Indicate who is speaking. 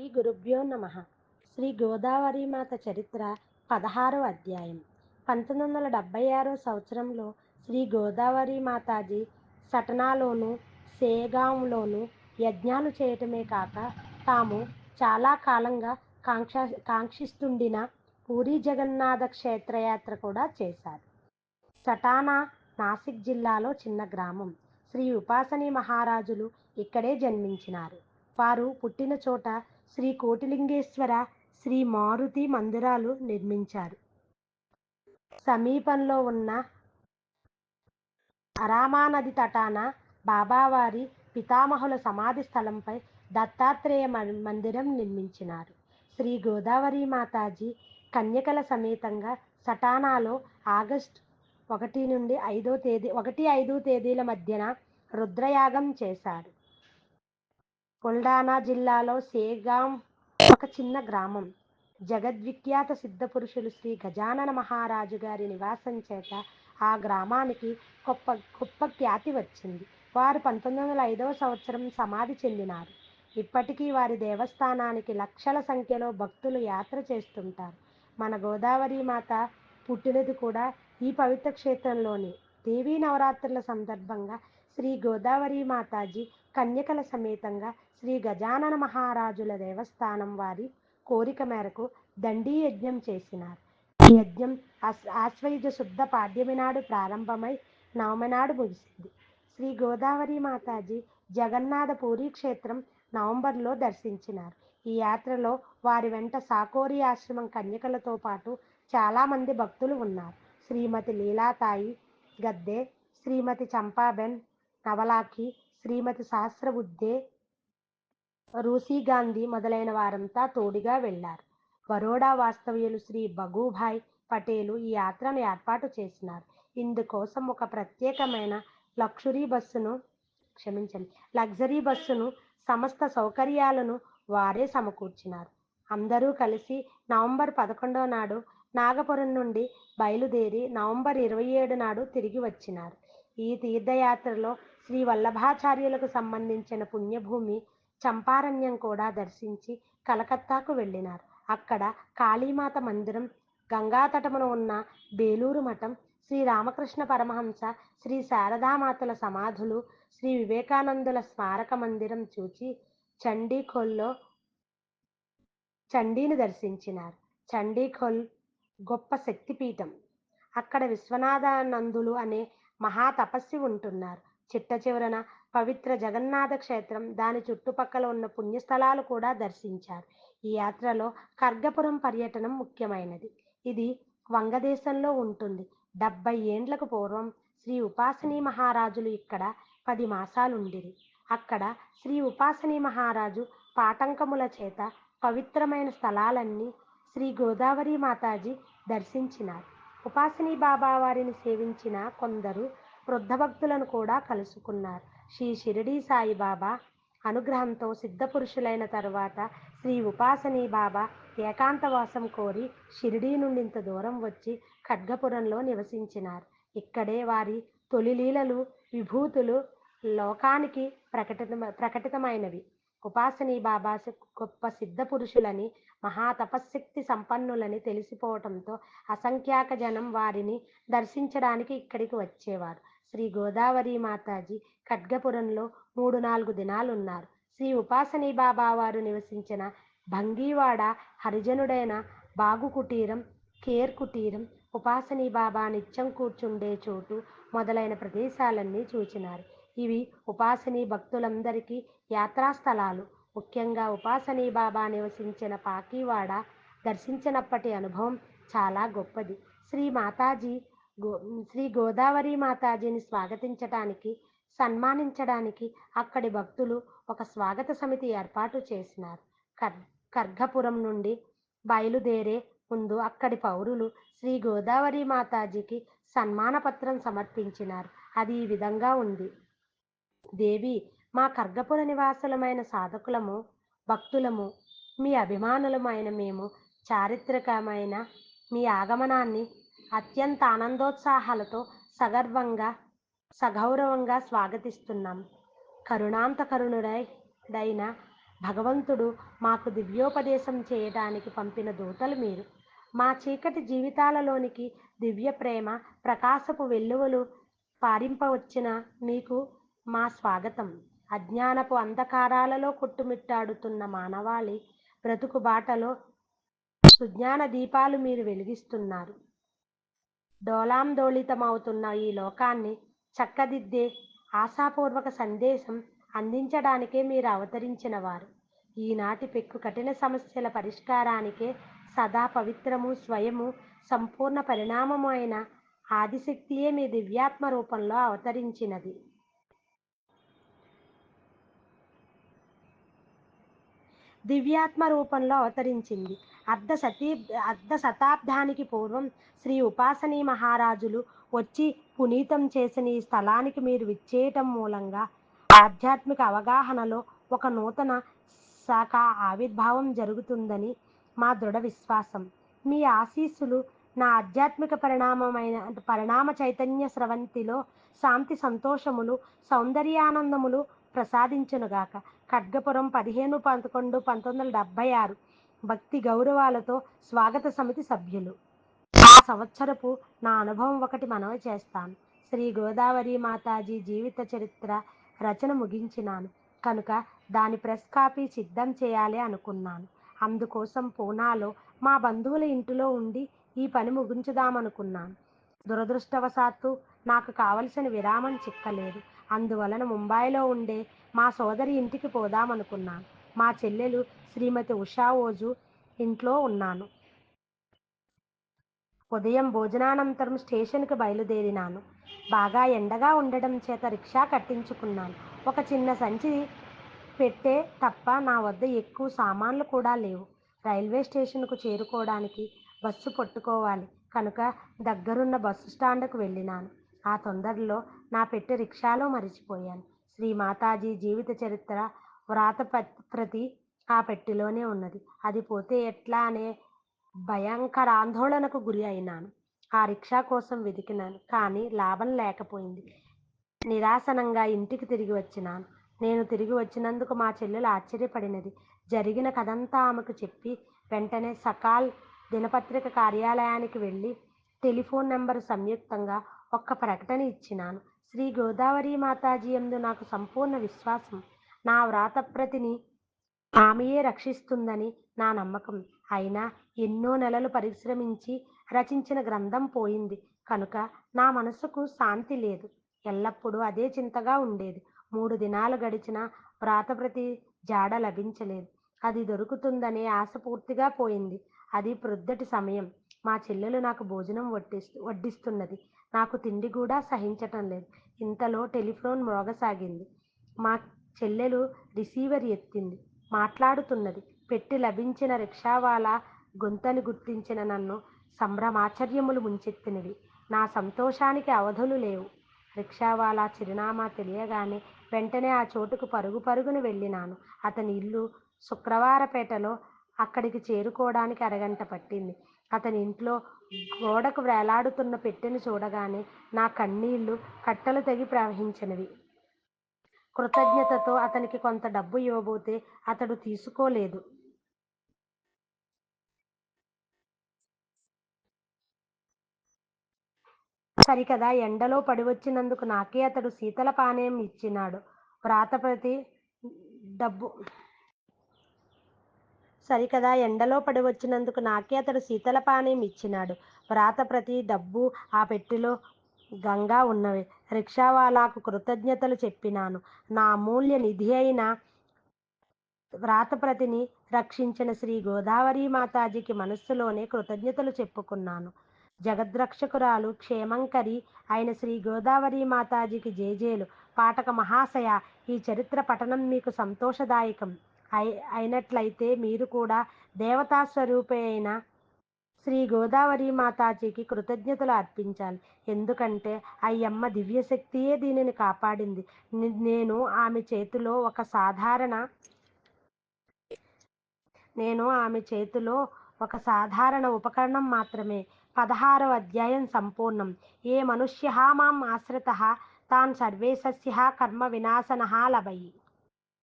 Speaker 1: శ్రీ గురుభ్యో నమ. శ్రీ గోదావరి మాత చరిత్ర పదహారవ అధ్యాయం. పంతొమ్మిది వందల డెబ్భై ఆరో సంవత్సరంలో శ్రీ గోదావరి మాతాజీ సటనాలోను సేగాంలోను యజ్ఞాలు చేయటమే కాక తాము చాలా కాలంగా కాంక్ష కాంక్షిస్తుండిన పూరి జగన్నాథ క్షేత్రయాత్ర కూడా చేశారు. సటానా నాసిక్ జిల్లాలో చిన్న గ్రామం. శ్రీ ఉపాసని మహారాజులు ఇక్కడే జన్మించినారు. వారు పుట్టిన చోట శ్రీ కోటిలింగేశ్వర శ్రీ మారుతి మందిరాలు నిర్మించారు. సమీపంలో ఉన్న అరామానది తటాన బాబావారి పితామహుల సమాధి స్థలంపై దత్తాత్రేయ మందిరం నిర్మించినారు. శ్రీ గోదావరి మాతాజీ కన్యకల సమేతంగా సటానాలో ఆగస్టు ఒకటి నుండి ఐదో తేదీ ఒకటి ఐదు తేదీల మధ్యన రుద్రయాగం చేశారు. బుల్డానా జిల్లాలో సేగాం ఒక చిన్న గ్రామం. జగద్విఖ్యాత సిద్ధపురుషులు శ్రీ గజానన మహారాజు గారి నివాసం చేత ఆ గ్రామానికి గొప్ప గొప్ప ఖ్యాతి వచ్చింది. వారు పంతొమ్మిది వందల ఐదవ సంవత్సరం సమాధి చెందినారు. ఇప్పటికీ వారి దేవస్థానానికి లక్షల సంఖ్యలో భక్తులు యాత్ర చేస్తుంటారు. మన గోదావరి మాత పుట్టినది కూడా ఈ పవిత్ర క్షేత్రంలోని. దేవీ నవరాత్రుల సందర్భంగా శ్రీ గోదావరి మాతాజీ కన్యకల సమేతంగా శ్రీ గజానన మహారాజుల దేవస్థానం వారి కోరిక మేరకు దండీ యజ్ఞం చేసినారు. ఈ యజ్ఞం ఆశ్వయుజ శుద్ధ పాడ్యమి నాడు ప్రారంభమై నవమి నాడు ముగిసింది. శ్రీ గోదావరి మాతాజీ జగన్నాథపురీ క్షేత్రం నవంబర్లో దర్శించినారు. ఈ యాత్రలో వారి వెంట సాకోరి ఆశ్రమం కన్యకలతో పాటు చాలామంది భక్తులు ఉన్నారు. శ్రీమతి లీలాతాయి గద్దె శ్రీమతి చంపాబెన్ నవలాఖి శ్రీమతి సహస్రబుద్ధే రూసీ గాంధీ మొదలైన వారంతా తోడుగా వెళ్ళారు బరోడా వాస్తవ్యులు శ్రీ బగూభాయ్ పటేలు ఈ యాత్రను ఏర్పాటు చేసినారు. ఇందుకోసం ఒక ప్రత్యేకమైన లక్షరీ బస్సును క్షమించండి లగ్జరీ బస్సును సమస్త సౌకర్యాలను వారే సమకూర్చినారు. అందరూ కలిసి నవంబర్ పదకొండవ నాడు నాగపురం నుండి బయలుదేరి నవంబర్ ఇరవై ఏడు నాడు తిరిగి వచ్చినారు. ఈ తీర్థయాత్రలో శ్రీ వల్లభాచార్యులకు సంబంధించిన పుణ్యభూమి చంపారణ్యం కూడా దర్శించి కలకత్తాకు వెళ్ళినారు. అక్కడ కాళీమాత మందిరం గంగాతటమున ఉన్న బేలూరు మఠం శ్రీ రామకృష్ణ పరమహంస శ్రీ శారదామాతల సమాధులు శ్రీ వివేకానందుల స్మారక మందిరం చూచి చండీఖోల్లో చండీని దర్శించినారు. చండీఖోల్ గొప్ప శక్తిపీఠం. అక్కడ విశ్వనాథానందులు అనే మహా తపస్వి ఉంటున్నారు. చిట్ట చివరన పవిత్ర జగన్నాథ క్షేత్రం దాని చుట్టుపక్కల ఉన్న పుణ్యస్థలాలు కూడా దర్శించారు. ఈ యాత్రలో ఖర్గపురం పర్యటనం ముఖ్యమైనది. ఇది వంగదేశంలో ఉంటుంది. డెబ్బై ఏండ్లకు పూర్వం శ్రీ ఉపాసని మహారాజులు ఇక్కడ పది మాసాలుండిరి. అక్కడ శ్రీ ఉపాసని మహారాజు పాటంకముల చేత పవిత్రమైన స్థలాలన్నీ శ్రీ గోదావరి మాతాజీ దర్శించినారు. ఉపాసని బాబా వారిని సేవించిన కొందరు వృద్ధ భక్తులను కూడా కలుసుకున్నారు. శ్రీ షిరిడి సాయిబాబా అనుగ్రహంతో సిద్ధపురుషులైన తరువాత శ్రీ ఉపాసనీ బాబా ఏకాంతవాసం కోరి షిరిడీ నుండి ఇంత దూరం వచ్చి ఖడ్గపురంలో నివసించినారు. ఇక్కడే వారి తొలి లీలలు విభూతులు లోకానికి ప్రకటిత ప్రకటితమైనవి. ఉపాసనీ బాబా గొప్ప సిద్ధ పురుషులని మహాతపశక్తి సంపన్నులని తెలిసిపోవటంతో అసంఖ్యాక జనం వారిని దర్శించడానికి ఇక్కడికి వచ్చేవారు. శ్రీ గోదావరి మాతాజీ ఖడ్గపురంలో మూడు నాలుగు దినాలున్నారు. శ్రీ ఉపాసని బాబా వారు నివసించిన భంగీవాడ హరిజనుడైన బాగు కుటీరం కేర్ కుటీరం ఉపాసని బాబా నిత్యం కూర్చుండే చోటు మొదలైన ప్రదేశాలన్నీ చూచినారు. ఇవి ఉపాసని భక్తులందరికీ యాత్రాస్థలాలు. ముఖ్యంగా ఉపాసని బాబా నివసించిన పాకీవాడ దర్శించినప్పటి అనుభవం చాలా గొప్పది. శ్రీ మాతాజీ గో శ్రీ గోదావరి మాతాజీని స్వాగతించటానికి సన్మానించడానికి అక్కడి భక్తులు ఒక స్వాగత సమితి ఏర్పాటు చేసినారు. కర్ కర్గపురం నుండి బయలుదేరే ముందు అక్కడి పౌరులు శ్రీ గోదావరి మాతాజీకి సన్మాన పత్రం సమర్పించినారు. అది ఈ విధంగా ఉంది. దేవి మా కర్గపుర నివాసులమైన సాధకులము భక్తులము మీ అభిమానులమైన మేము చారిత్రకమైన మీ ఆగమనాన్ని అత్యంత ఆనందోత్సాహాలతో సగర్వంగా సగౌరవంగా స్వాగతిస్తున్నాం. కరుణాంతకరుణుడై దైన భగవంతుడు మాకు దివ్యోపదేశం చేయడానికి పంపిన దూతలు మీరు. మా చీకటి జీవితాలలోనికి దివ్య ప్రేమ ప్రకాశపు వెల్లువలు పారింపవచ్చిన మీకు మా స్వాగతం. అజ్ఞానపు అంధకారాలలో కొట్టుమిట్టాడుతున్న మానవాళి బ్రతుకు బాటలో సుజ్ఞాన దీపాలు మీరు వెలిగిస్తున్నారు. డోలాందోళితమవుతున్న ఈ లోకాన్ని చక్కదిద్దే ఆశాపూర్వక సందేశం అందించడానికే మీరు అవతరించిన వారు ఈనాటి పెక్కు కఠిన సమస్యల పరిష్కారానికే సదా పవిత్రము స్వయము సంపూర్ణ పరిణామము అయిన ఆదిశక్తియే మీ దివ్యాత్మ రూపంలో అవతరించినది. దివ్యాత్మ రూపంలో అవతరించింది. అర్ధ శతీ అర్ధ శతాబ్దానికి పూర్వం శ్రీ ఉపాసనీ మహారాజులు వచ్చి పునీతం చేసిన ఈ స్థలానికి మీరు విచ్చేయటం మూలంగా ఆధ్యాత్మిక అవగాహనలో ఒక నూతన శాఖ ఆవిర్భావం జరుగుతుందని మా దృఢ విశ్వాసం. మీ ఆశీస్సులు నా ఆధ్యాత్మిక పరిణామమైన పరిణామ చైతన్య స్రవంతిలో శాంతి సంతోషములు సౌందర్యానందములు ప్రసాదించునుగాక. ఖడ్గపురం పదిహేను పదకొండు పంతొమ్మిది వందల డెబ్భై ఆరు. భక్తి గౌరవాలతో స్వాగత సమితి సభ్యులు. ఆ సంవత్సరపు నా అనుభవం ఒకటి మనవి చేస్తాను. శ్రీ గోదావరి మాతాజీ జీవిత చరిత్ర రచన ముగించినాను. కనుక దాని ప్రెస్ కాపీ సిద్ధం చేయాలి అనుకున్నాను. అందుకోసం పూనాలో మా బంధువుల ఇంటిలో ఉండి ఈ పని ముగించుదామనుకున్నాను. దురదృష్టవశాత్తు నాకు కావలసిన విరామం చిక్కలేదు. అందువలన ముంబైలో ఉండే మా సోదరి ఇంటికి పోదామనుకున్నాను మా చెల్లెలు శ్రీమతి ఉషా ఓజు ఇంట్లో ఉన్నాను. ఉదయం భోజనానంతరం స్టేషన్కి బయలుదేరినాను. బాగా ఎండగా ఉండడం చేత రిక్షా కట్టించుకున్నాను. ఒక చిన్న సంచి పెట్టే తప్ప నా వద్ద ఎక్కువ సామాన్లు కూడా లేవు. రైల్వే స్టేషన్కు చేరుకోవడానికి బస్సు పట్టుకోవాలి. కనుక దగ్గరున్న బస్సు స్టాండ్కు వెళ్ళినాను. ఆ తొందరలో నా పెట్టె రిక్షాలో మరిచిపోయాను. శ్రీ మాతాజీ జీవిత చరిత్ర వ్రాత ప్రతి ఆ పెట్టెలోనే ఉన్నది. అది పోతే ఎట్లా అనే భయంకర ఆందోళనకు గురి అయినాను. ఆ రిక్షా కోసం వెతికినాను కానీ లాభం లేకపోయింది. నిరాసనంగా ఇంటికి తిరిగి వచ్చినాను. నేను తిరిగి వచ్చినందుకు మా చెల్లెలు ఆశ్చర్యపడినది. జరిగిన కథంతా ఆమెకు చెప్పి వెంటనే సకాల్ దినపత్రిక కార్యాలయానికి వెళ్ళి టెలిఫోన్ నెంబరు సంయుక్తంగా ఒక్క ప్రకటన ఇచ్చినాను. శ్రీ గోదావరి మాతాజీ ఎందు నాకు సంపూర్ణ విశ్వాసం. నా వ్రాతప్రతిని ఆమెయే రక్షిస్తుందని నా నమ్మకం. అయినా ఎన్నో నెలలు పరిశ్రమించి రచించిన గ్రంథం పోయింది. కనుక నా మనసుకు శాంతి లేదు. ఎల్లప్పుడూ అదే చింతగా ఉండేది. మూడు దినాలు గడిచిన వ్రాతప్రతి జాడ లభించలేదు. అది దొరుకుతుందనే ఆశ పూర్తిగా పోయింది. అది ప్రొద్దటి సమయం. మా చెల్లెలు నాకు భోజనం వడ్డిస్తు వడ్డిస్తున్నది. నాకు తిండి కూడా సహించటం లేదు. ఇంతలో టెలిఫోన్ మ్రోగసాగింది మా చెల్లెలు రిసీవర్ ఎత్తింది. మాట్లాడుతున్నది. పెట్టి లభించిన రిక్షావాలా గొంతని గుర్తించిన నన్ను సంభ్రమాచర్యములు ముంచెత్తినవి. నా సంతోషానికి అవధులు లేవు. రిక్షావాలా చిరునామా తెలియగానే వెంటనే ఆ చోటుకు పరుగు పరుగున వెళ్ళినాను. అతని ఇల్లు శుక్రవారపేటలో అక్కడికి చేరుకోవడానికి అరగంట పట్టింది. అతని ఇంట్లో గోడకు వేలాడుతున్న పెట్టెను చూడగానే నా కన్నీళ్ళు కట్టలు తెగి ప్రవహించినవి. కృతజ్ఞతతో అతనికి కొంత డబ్బు ఇవ్వబోతే అతడు తీసుకోలేదు. సరికదా ఎండలో పడి వచ్చినందుకు నాకే అతడు శీతల పానీయం ఇచ్చినాడు. వ్రాతప్రతి డబ్బు సరికదా ఎండలో పడి వచ్చినందుకు నాకే అతడు శీతల పానీయం ఇచ్చినాడు వ్రాతప్రతి డబ్బు ఆ పెట్టెలో గంగా ఉన్నవి. రిక్షావాలాకు కృతజ్ఞతలు చెప్పినాను. నా అమూల్య నిధి అయిన వ్రాతప్రతిని రక్షించిన శ్రీ గోదావరి మాతాజీకి మనస్సులోనే కృతజ్ఞతలు చెప్పుకున్నాను. జగద్రక్షకురాలు క్షేమంకరి అయిన శ్రీ గోదావరి మాతాజీకి జేజేలు పాఠక మహాశయ ఈ చరిత్ర పఠనం మీకు సంతోషదాయకం. అయి అయినట్లయితే మీరు కూడా దేవతా స్వరూపే అయిన శ్రీ గోదావరి మాతాజీకి కృతజ్ఞతలు అర్పించాలి. ఎందుకంటే అయ్యమ్మ దివ్యశక్తియే దీనిని కాపాడింది. నేను ఆమె చేతిలో ఒక సాధారణ నేను ఆమె చేతిలో ఒక సాధారణ ఉపకరణం మాత్రమే. పదహారవ అధ్యాయం సంపూర్ణం. ఏ మనుష్య మాం ఆశ్రిత తాన్ సర్వేశస్య కర్మ వినాశన లభయి.